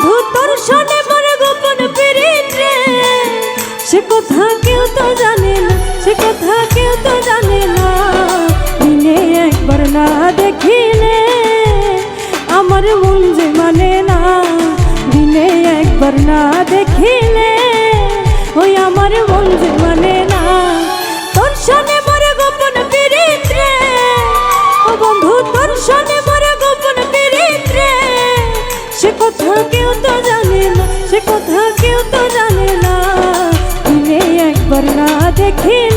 বন্ধু, তোর শোনে মোর গোপন পিড়িতে সে কথা কেউ তো জানে না, সে কথা কেউ তো জানে না। দিনে একবার না দেখিলে আমার মন যে মানে না। দিনে একবার না দেখিলে ওই আমার মন যে মানে না। তোর শোনে কথা কেউ তো জানে না দিনে একবার না দেখিলে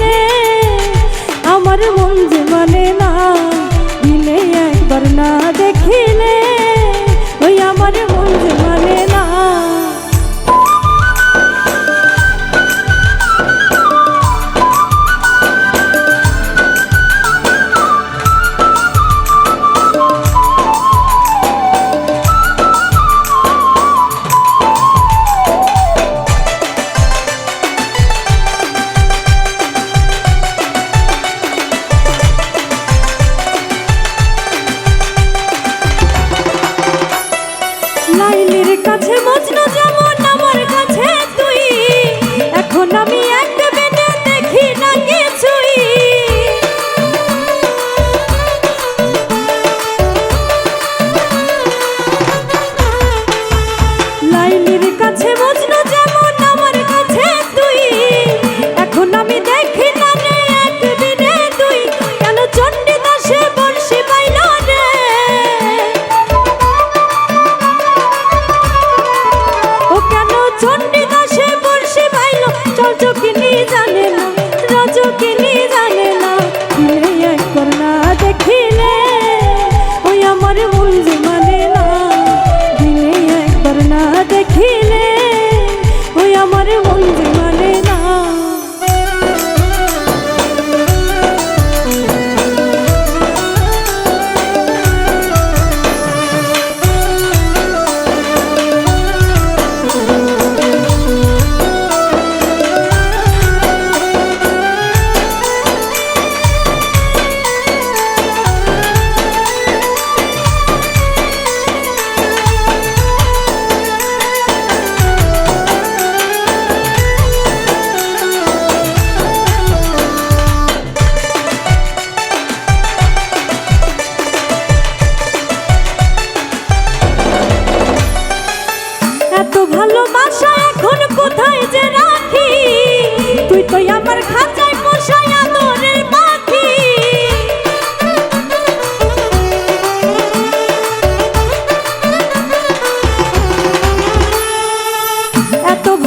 মজনু যেমন আমার কাছে তুই। এখন আমি দেখি না রে এক দিনে তুই। কেন চণ্ডীদাসে বর্ষি পাইল রে? জানে না দেখিলে, ওই আমার মন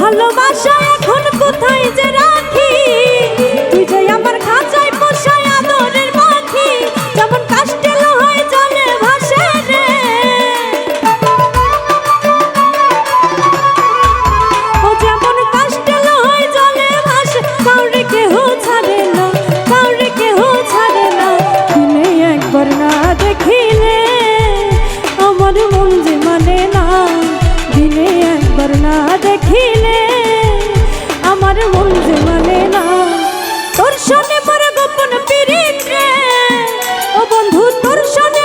ভালোবাসা এখন কোথায় যে রাখি? তোমার না দেখিলে আমার মন যে মানে না। তোর সনে পরে গোপন পিরিত ও বন্ধু, তোর সনে